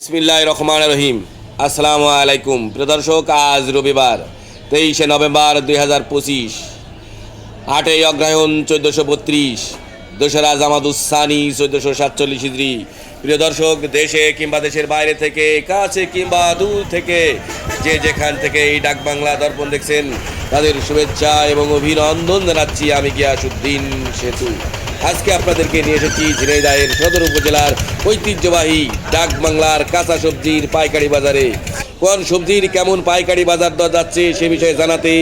বিসমিল্লাহ রহমান রহিম আসসালামু আলাইকুম প্রিয় দর্শক, আজ রবিবার তেইশে নভেম্বর দুই হাজার পঁচিশ, আটই অগ্রহায়ণ চোদ্দোশো বত্রিশ, দোসরা জামাদুসানি চোদ্দোশো সাতচল্লিশ ইদ্রি প্রিয় দর্শক, দেশে কিংবা দেশের বাইরে থেকে, কাছে কিংবা দূর থেকে, যে যেখান থেকে এই ডাক বাংলা দর্পণ দেখছেন তাদের শুভেচ্ছা এবং অভিনন্দন জানাচ্ছি আমি গিয়াসুদ্দিন সেতু। আজকে আপনাদেরকে নিয়ে এসেছি ঝিনাইদহের সদর উপজেলার ঐতিহ্যবাহী ডাক বাংলার কাঁচা সবজির পাইকারি বাজারে। কোন সবজির কেমন পাইকারি বাজার দর যাচ্ছে সে বিষয়ে জানাতে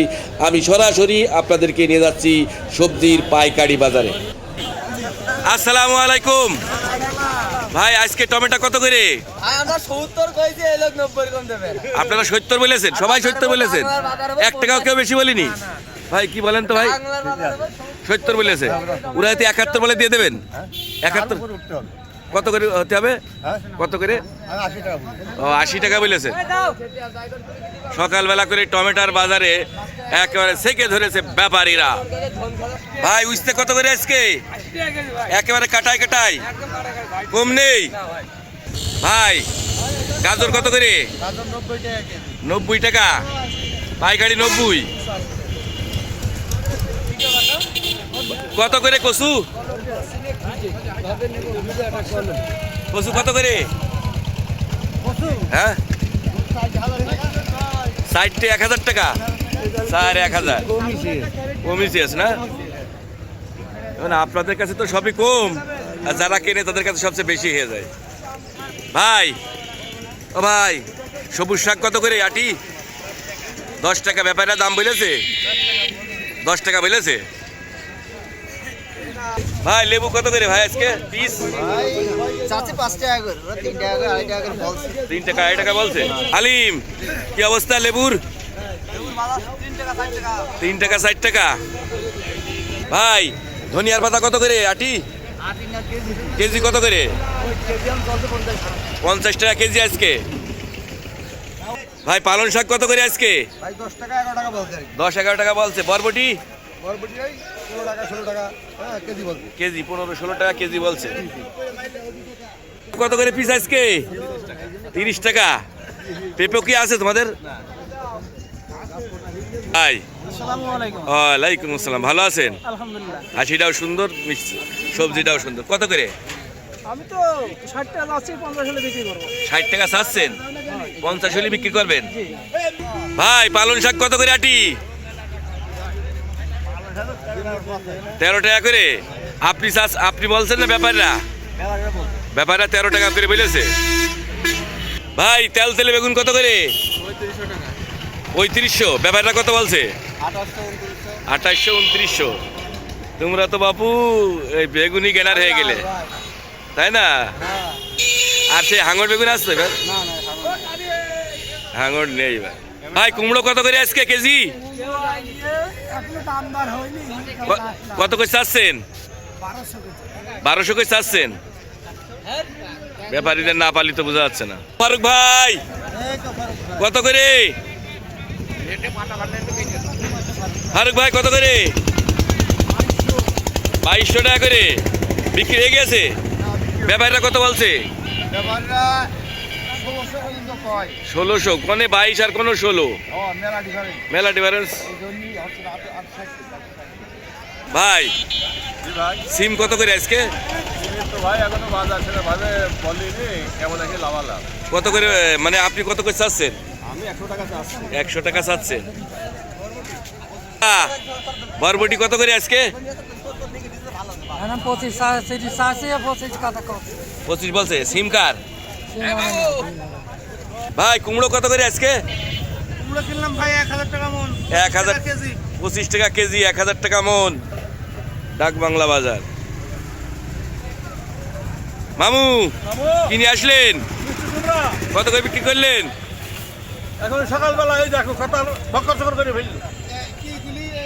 আমি সরাসরি আপনাদেরকে নিয়ে যাচ্ছি সবজির পাইকারি বাজারে। আসসালামু আলাইকুম। ভাই আজকে টমেটো কত করে? আপনারা সত্তর বলেছেন সবাই সত্তর বলেছেন। এক টাকাও কেউ বেশি বলিনি? ভাই কি বলেন তো ভাই? সত্তর বলেছে। ওরা হয়তো একাত্তর বলে দিয়ে দেবেন। একাত্তর কত করে হতে হবে? কত করে? ও আশি টাকা বলেছে। সকালবেলা করে টমেটোর বাজারে একেবারে সেকে ধরেছে ব্যাপারীরা। ভাই উঠতে কত করে আজকে? একেবারে কাটাই কাটাই কম নেই। ভাই, গাজর কত করে? নব্বই টাকা। পাইকারি নব্বই। কত করে কচু কচু কত করে? হ্যাঁ? ষাটটি এক হাজার টাকা। স্যার এক হাজার। কমিয়েছে না? এখন আপনাদের কাছে তো সবই কম। আর যারা কেনে তাদের কাছে সবচেয়ে বেশি হয়ে যায়। ভাই ও ভাই সবুজ শাক কত করে আটি? দশ টাকা ব্যাপারটা দাম বলেছে? দশ টাকা বলেছে? ভাই লেবু কত করে ভাই আজকে? পিস? তিন টাকা আড়াই টাকা বলছে। আলিম কি অবস্থা লেবুর? তিন টাকা ষাট টাকা? ভাই ধনিয়ার পাতা কত করে? আটি? কেজি কত করে? পঞ্চাশ টাকা কেজি আজকে। ভাই পালন শাক কত করে আজকে? দশ এগারো টাকা বলছে। বরবটি? কেজি, পনেরো ষোলো টাকা কেজি বলছে। কত করে পিস আজকে? তিরিশ টাকা। পেঁপে কি আছে তোমাদের? ভাই ওয়ালাইকুম আসসালাম ভালো আছেন? আলহামদুলিল্লাহ। হাসিটাও সুন্দর সবজিটাও সুন্দর। কত করে? আমি তো ষাট টাকা যাচ্ছি পঞ্চাশ হলে বিক্রি করব। ষাট টাকা চাচ্ছেন? পঞ্চাশ হলে বিক্রি করবেন? ভাই পালন শাক কত করে আটি? তেরো টাকা করে? আপনি আপনি বলছেন না ব্যাপাররা? ব্যাপাররা তেরো টাকা করে বলেছে। ভাই তেল তেলে বেগুন কত করে? পঁয়ত্রিশশো। ব্যাপারটা কত বলছে? আঠাশশো উনত্রিশশো। তোমরা তো বাপু এই বেগুনি কেনার হয়ে গেলে। তাই না? আর সে হাঙর বেগুন আসছে? এবার হাঙর নেই এবার। ভাই কুমড়ো কত করে আজকে কেজি? কত করে চাচ্ছেন? বারোশো করে চাচ্ছেন। ব্যাপারীদের না পালি তো বোঝা যাচ্ছে না। ফারুক ভাই কত করে? ফারুক ভাই কত করে? বাইশশো টাকা করে। বিক্রি হয়ে গেছে? ব্যাপারটা কত বলছে? ষোলোশো কোনে বাইশ আর কোনো ষোলো? মেলা ডিফারেন্স ভাই সিম কত করে আজকে? কত করে মানে আপনি কত করে চাচ্ছেন? একশো টাকা চাচ্ছি। একশো টাকা চাচ্ছেন আহ, বরবটি কত করে আজকে? পঁচিশ বলছে সিম কার? ভাই কুমড়ো কত করে আজকে? ভাই এক হাজার টাকা এক হাজার কেজি। পঁচিশ টাকা কেজি এক হাজার টাকা মন। ডাক বাংলা বাজার। মামু কিনে আসলেন? কত করে বিক্রি করলেন? এখন সকালবেলা এই দেখো কথা বকর চকর করে ফেলল।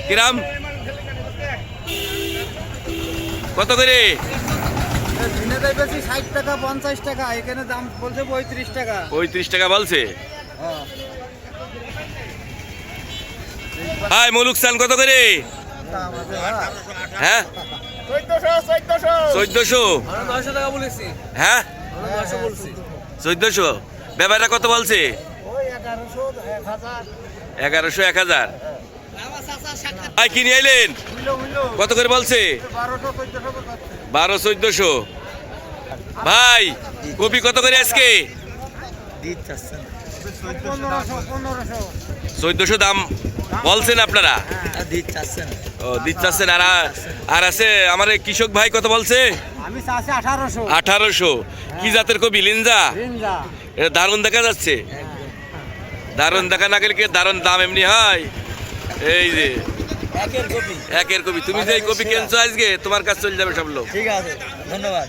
কিরাম? কত করে? বেশি ষাট টাকা পঞ্চাশ টাকা এখানে দাম বলছে পঁয়ত্রিশ টাকা। পঁয়ত্রিশ টাকা বলছে? হাই মলুক কত করে? হ্যাঁ। চোদ্দশো চোদ্দশো। চোদ্দশো? টাকা বলেছি। হ্যাঁ? চোদ্দশো? ব্যাপারটা কত বলছে? এগারোশো এক হাজার। ভাই কিনে আইলেন? কত করে বলছে? বারো চোদ্দশো। ভাই কপি কত করে আজকে? চোদ্দশো দাম বলছেন আপনারা। ও দিচ্ছেন। আর আর আছে আমার কৃষক ভাই কত বলছে? আঠারোশো। আঠারোশো। কি জাতের কবি লিনজা? এটা দারুণ দেখা যাচ্ছে। দারুণ দেখা না গেলে কি দারুণ দাম এমনি হয়? এই যে একের কপি। একের কপি। তুমি যে এই কপি কেনছো আজকে তোমার কাছে চলে যাবে সব লোক। ঠিক আছে ধন্যবাদ।